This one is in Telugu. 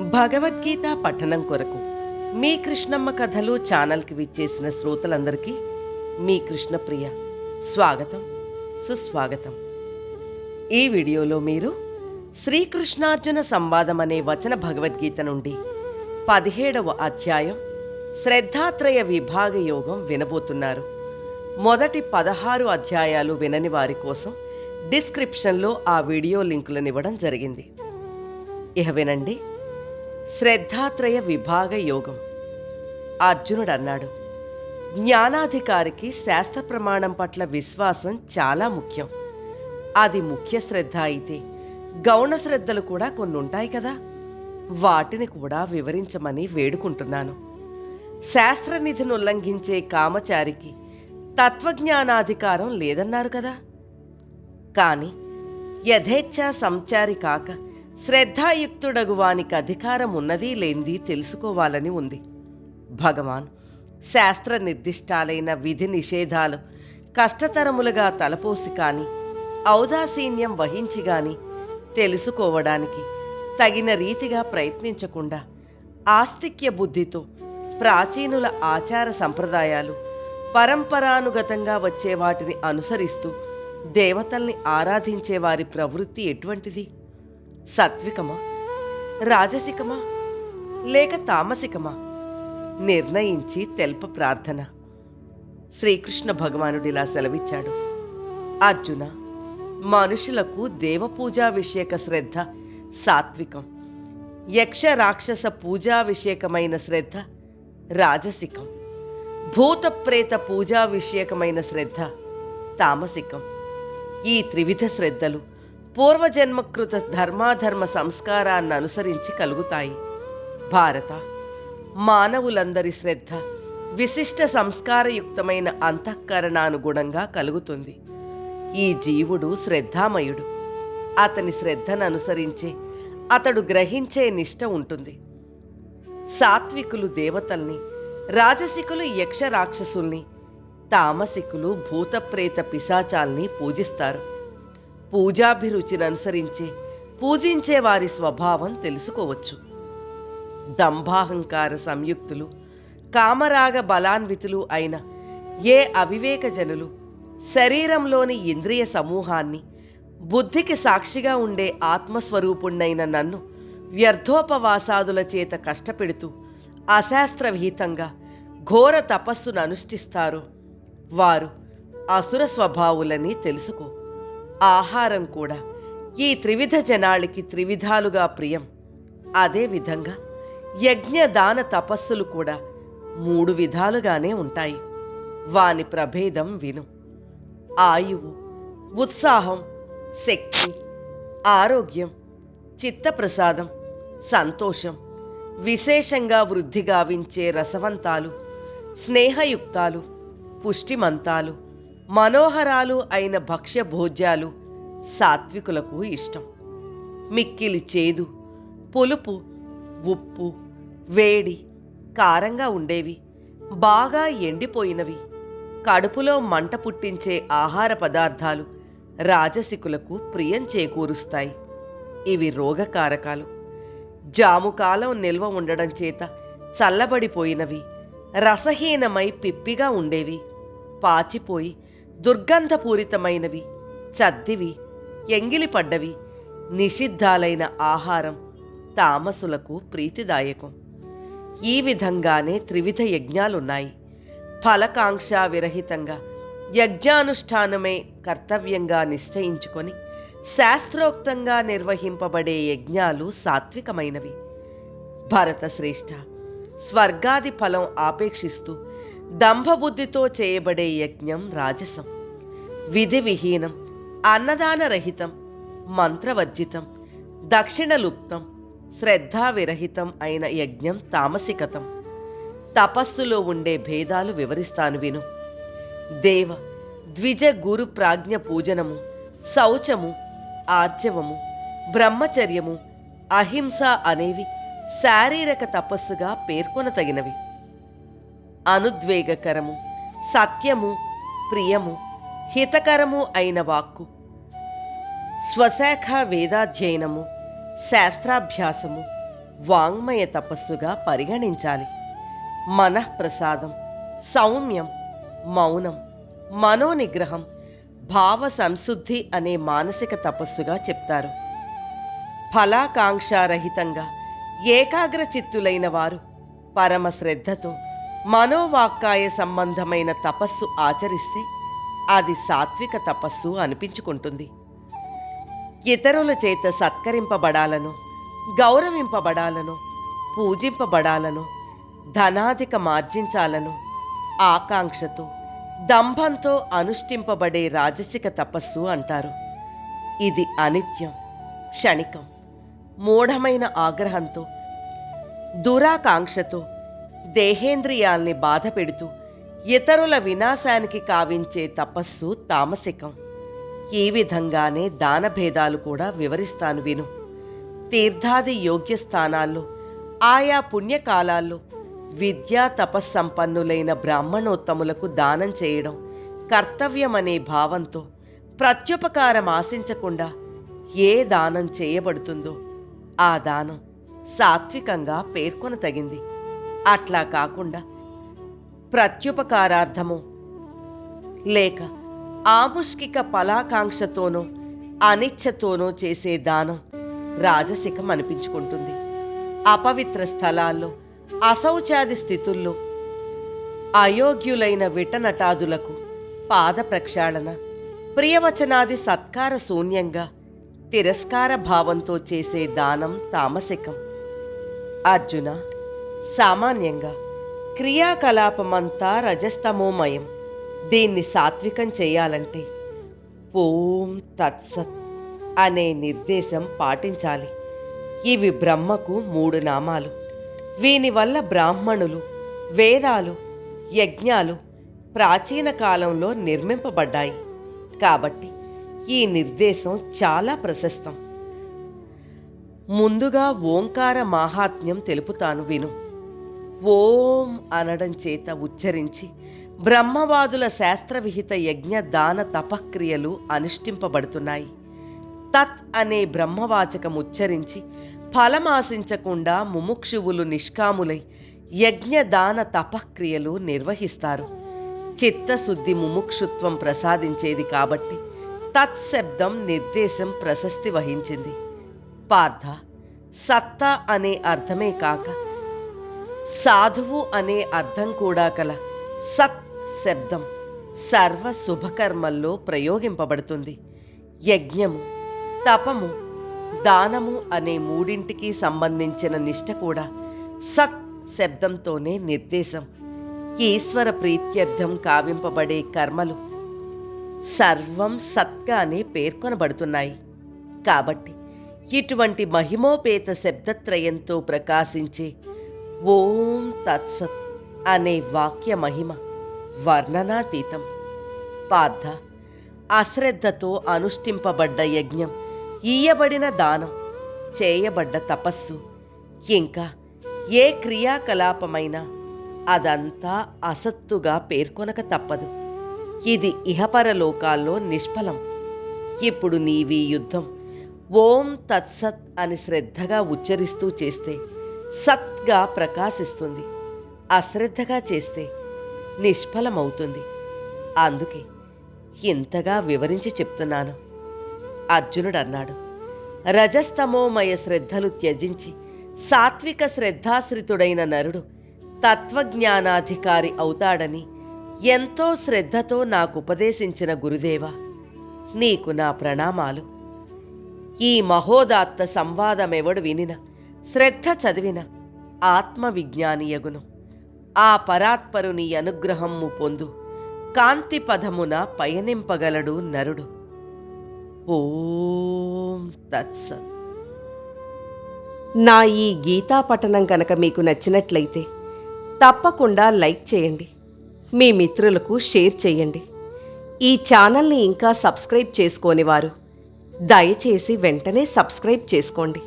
భగవద్గీత పఠనం కొరకు మీ కృష్ణమ్మ కథలు ఛానల్కి విచ్చేసిన శ్రోతలందరికీ మీ కృష్ణప్రియ స్వాగతం సుస్వాగతం. ఈ వీడియోలో మీరు శ్రీకృష్ణార్జున సంవాదం అనే వచన భగవద్గీత నుండి పదిహేడవ అధ్యాయం శ్రద్ధాత్రయ విభాగ యోగం వినబోతున్నారు. మొదటి పదహారు అధ్యాయాలు వినని వారి కోసం డిస్క్రిప్షన్లో ఆ వీడియో లింకులనివ్వడం జరిగింది. ఇహ వినండి. శ్రద్ధాత్రయ విభాగ యోగం. అర్జునుడు అన్నాడు జ్ఞానాధికారికి శాస్త్ర ప్రమాణం పట్ల విశ్వాసం చాలా ముఖ్యం. అది ముఖ్య శ్రద్ధ అయితే గౌణ శ్రద్ధలు కూడా కొన్ని ఉంటాయి కదా. వాటిని కూడా వివరించమని వేడుకుంటున్నాను. శాస్త్రనిధిని ఉల్లంఘించే కామచారికి తత్వజ్ఞానాధికారం లేదన్నారు కదా. కానీ యథేచ్ఛ సంచారి కాక శ్రద్ధాయుక్తుడగు వానికి అధికారం ఉన్నది లేనిది తెలుసుకోవాలని ఉంది. భగవాన్ శాస్త్ర నిర్దిష్టాలైన విధి నిషేధాలు కష్టతరములుగా తలపోసి కాని ఔదాసీన్యం వహించి గాని తెలుసుకోవడానికి తగిన రీతిగా ప్రయత్నించకుండా ఆస్తిక్య బుద్ధితో ప్రాచీనుల ఆచార సంప్రదాయాలు పరంపరానుగతంగా వచ్చే వాటిని అనుసరిస్తూ దేవతల్ని ఆరాధించే వారి ప్రవృత్తి ఎటువంటిది? సాత్వికమా? రాజసికమా? లేక తామసికమా? నిర్ణయించి తెల్ప ప్రార్థన. శ్రీకృష్ణ భగవానుడిలా సెలవిచ్చాడు. అర్జున మనుషులకు దేవపూజా విషయక శ్రద్ధ సాత్వికం. యక్ష రాక్షస పూజా విషయకమైన శ్రద్ధ రాజసికం. భూత ప్రేత పూజా విషయకమైన శ్రద్ధ తామసికం. ఈ త్రివిధ శ్రద్ధలు పూర్వజన్మకృత ధర్మాధర్మ సంస్కారాన్ని అనుసరించి కలుగుతాయి. భారత మానవులందరి శ్రద్ధ విశిష్ట సంస్కారయుక్తమైన అంతఃకరణానుగుణంగా కలుగుతుంది. ఈ జీవుడు శ్రద్ధామయుడు. అతని శ్రద్ధను అనుసరించే అతడు గ్రహించే నిష్ట ఉంటుంది. సాత్వికులు దేవతల్ని రాజసికులు యక్ష రాక్షసుల్ని తామసికులు భూతప్రేత పిశాచాల్ని పూజిస్తారు. పూజాభిరుచిని అనుసరించి పూజించే వారి స్వభావం తెలుసుకోవచ్చు. దంభాహంకార సంయుక్తులు కామరాగ బలాన్వితులు అయిన ఏ అవివేకజనులు శరీరంలోని ఇంద్రియ సమూహాన్ని బుద్ధికి సాక్షిగా ఉండే ఆత్మస్వరూపుణ్ణైన నన్ను వ్యర్థోపవాసాదుల చేత కష్టపెడుతూ అశాస్త్రవిహితంగా ఘోర తపస్సును అనుష్ఠిస్తారో వారు అసుర స్వభావులని తెలుసుకో. ఆహారం కూడా. ఈ త్రివిధ జనాలకి త్రివిధాలుగా ప్రియం. అదేవిధంగా యజ్ఞదాన తపస్సులు కూడా మూడు విధాలుగానే ఉంటాయి. వాని ప్రభేదం విను. ఆయువు ఉత్సాహం శక్తి ఆరోగ్యం చిత్తప్రసాదం సంతోషం విశేషంగా వృద్ధి గావించే రసవంతాలు స్నేహయుక్తాలు పుష్టిమంతాలు మనోహరాలు అయిన భక్ష్య భోజ్యాలు సాత్వికులకు ఇష్టం. మిక్కిలి చేదు పులుపు ఉప్పు వేడి కారంగా ఉండేవి బాగా ఎండిపోయినవి. కడుపులో మంట పుట్టించే ఆహార పదార్థాలు రాజసికులకు ప్రియం చేకూరుస్తాయి. ఇవి రోగకారకాలు. జాముకాలం నిల్వ ఉండడం చేత చల్లబడిపోయినవి రసహీనమై పిప్పిగా ఉండేవి. పాచిపోయి దుర్గంధపూరితమైనవి చద్దివి ఎంగిలిపడ్డవి నిషిద్ధాలైన ఆహారం తామసులకు ప్రీతిదాయకం. ఈ విధంగానే త్రివిధ యజ్ఞాలున్నాయి. ఫలకాంక్ష విరహితంగా యజ్ఞానుష్ఠానమే కర్తవ్యంగా నిశ్చయించుకొని శాస్త్రోక్తంగా నిర్వహింపబడే యజ్ఞాలు సాత్వికమైనవి. భరతశ్రేష్ఠ స్వర్గాది ఫలం ఆపేక్షిస్తూ దంభబుద్ధితో చేయబడే యజ్ఞం రాజసం. విధి విహీనం అన్నదానరహితం మంత్రవర్జితం దక్షిణలుప్తం శ్రద్ధావిరహితం అయిన యజ్ఞం తామసికతం. తపస్సులో ఉండే భేదాలు వివరిస్తాను విను. దేవ ద్విజ గురు ప్రాజ్ఞ పూజనము శౌచము ఆర్జవము బ్రహ్మచర్యము అహింస అనేవి శారీరక తపస్సుగా పేర్కొనతగినవి. అనుద్వేగకరము సత్యము ప్రియము హితకరము అయిన వాక్కు. స్వశాఖ వేదాధ్యయనము శాస్త్రాభ్యాసము వాంగ్మయ తపస్సుగా పరిగణించాలి. మనఃప్రసాదం సౌమ్యం మౌనం మనోనిగ్రహం భావ సంశుద్ధి అనే మానసిక తపస్సుగా చెప్తారు. ఫలాకాంక్షారహితంగా ఏకాగ్రచిత్తులైన వారు పరమ శ్రద్ధతో మనోవాక్కాయ సంబంధమైన తపస్సు ఆచరిస్తే అది సాత్విక తపస్సు అనిపించుకుంటుంది. ఇతరుల చేత సత్కరింపబడాలను గౌరవింపబడాలను పూజింపబడాలను ధనాధిక మార్జించాలను ఆకాంక్షతో దంభంతో అనుష్ఠింపబడే రాజసిక తపస్సు అంటారు. ఇది అనిత్యం క్షణికం మూఢమైన ఆగ్రహంతో దురాకాంక్షతో దేహేంద్రియాల్ని బాధ పెడుతూ ఇతరుల వినాశానికి కావించే తపస్సు తామసికం. ఈ విధంగానే దానభేదాలు కూడా వివరిస్తాను విను. తీర్థాది యోగ్య స్థానాల్లో ఆయా పుణ్యకాలాల్లో విద్యా తపస్సంపన్నులైన బ్రాహ్మణోత్తములకు దానం చేయడం కర్తవ్యమనే భావంతో ప్రత్యుపకారం ఆశించకుండా ఏ దానం చేయబడుతుందో ఆ దానం సాత్వికంగా పేర్కొనతగింది. అట్లా కాకుండా ప్రత్యుపకారార్థము లేక ఆముష్కిక ఫలాకాంక్షతోనో అనిచ్ఛతోనో చేసే దానం రాజసికం అనిపించుకుంటుంది. అపవిత్ర స్థలాల్లో అశౌచాది స్థితుల్లో అయోగ్యులైన విటనటాదులకు పాద ప్రక్షాళన ప్రియవచనాది సత్కార శూన్యంగా తిరస్కార భావంతో చేసే దానం తామసికం. అర్జున సామాన్యంగా క్రియాకలాపమంతా రజస్తమోమయం. దీన్ని సాత్వికం చేయాలంటే ఓం తత్సత్ అనే నిర్దేశం పాటించాలి. ఇవి బ్రహ్మకు మూడు నామాలు. వీనివల్ల బ్రాహ్మణులు వేదాలు యజ్ఞాలు ప్రాచీన కాలంలో నిర్మింపబడ్డాయి. కాబట్టి ఈ నిర్దేశం చాలా ప్రశస్తం. ముందుగా ఓంకార మాహాత్మ్యం తెలుపుతాను విను. ఓం అనడం చేత ఉచ్చరించి బ్రహ్మవాదుల శాస్త్రవిహిత యజ్ఞ దాన తపక్రియలు అనుష్ఠింపబడుతున్నాయి. తత్ అనే బ్రహ్మవాచకం ఉచ్చరించి ఫలమాశించకుండా ముముక్షువులు నిష్కాములై యజ్ఞ దాన తపక్రియలు నిర్వహిస్తారు. చిత్తశుద్ధి ముముక్షుత్వం ప్రసాదించేది కాబట్టి తత్శబ్దం నిర్దేశం ప్రశస్తి వహించింది. పార్థ సత్తా అనే అర్థమే కాక సాధువు అనే అర్థం కూడా కల. సత్ శబ్దం సర్వ శుభకర్మల్లో ప్రయోగింపబడుతుంది. యజ్ఞము తపము దానము అనే మూడింటికి సంబంధించిన నిష్ట కూడా సత్ శబ్దంతోనే నిర్దేశం. ఈశ్వర ప్రీత్యర్థం కావింపబడే కర్మలు సర్వం సత్గానే పేర్కొనబడుతున్నాయి. కాబట్టి ఇటువంటి మహిమోపేత శబ్దత్రయంతో ప్రకాశించే ఓం తత్సత్ అనే వాక్య మహిమ వర్ణనాతీతం. పార్థ అశ్రద్ధతో అనుష్ఠింపబడ్డ యజ్ఞం ఈయబడిన దానం చేయబడ్డ తపస్సు ఇంకా ఏ క్రియాకలాపమైనా అదంతా అసత్తుగా పేర్కొనక తప్పదు. ఇది ఇహపరలోకాల్లో నిష్ఫలం. ఇప్పుడు నీవీ యుద్ధం ఓం తత్సత్ అని శ్రద్ధగా ఉచ్చరిస్తూ చేస్తే సత్గా ప్రకాశిస్తుంది. అశ్రద్ధగా చేస్తే నిష్ఫలమవుతుంది. అందుకే ఇంతగా వివరించి చెప్తున్నాను. అర్జునుడు అన్నాడు రజస్తమోమయ శ్రద్ధలు త్యజించి సాత్విక శ్రద్ధాశ్రితుడైన నరుడు తత్వజ్ఞానాధికారి అవుతాడని ఎంతో శ్రద్ధతో నాకు ఉపదేశించిన గురుదేవా నీకు నా ప్రణామాలు. ఈ మహోదాత్త సంవాదమెవడు వినిన శ్రద్ధ చదివిన ఆత్మవిజ్ఞానియగును. ఆ పరాత్పరుని అనుగ్రహము పొందు కాంతి పదమున పయనింపగలడు నరుడు. ఓం తత్సత్. నా ఈ గీతా పఠనం కనుక మీకు నచ్చినట్లయితే తప్పకుండా లైక్ చేయండి. మీ మిత్రులకు షేర్ చేయండి. ఈ ఛానల్ని ఇంకా సబ్స్క్రైబ్ చేసుకోని వారు దయచేసి వెంటనే సబ్స్క్రైబ్ చేసుకోండి.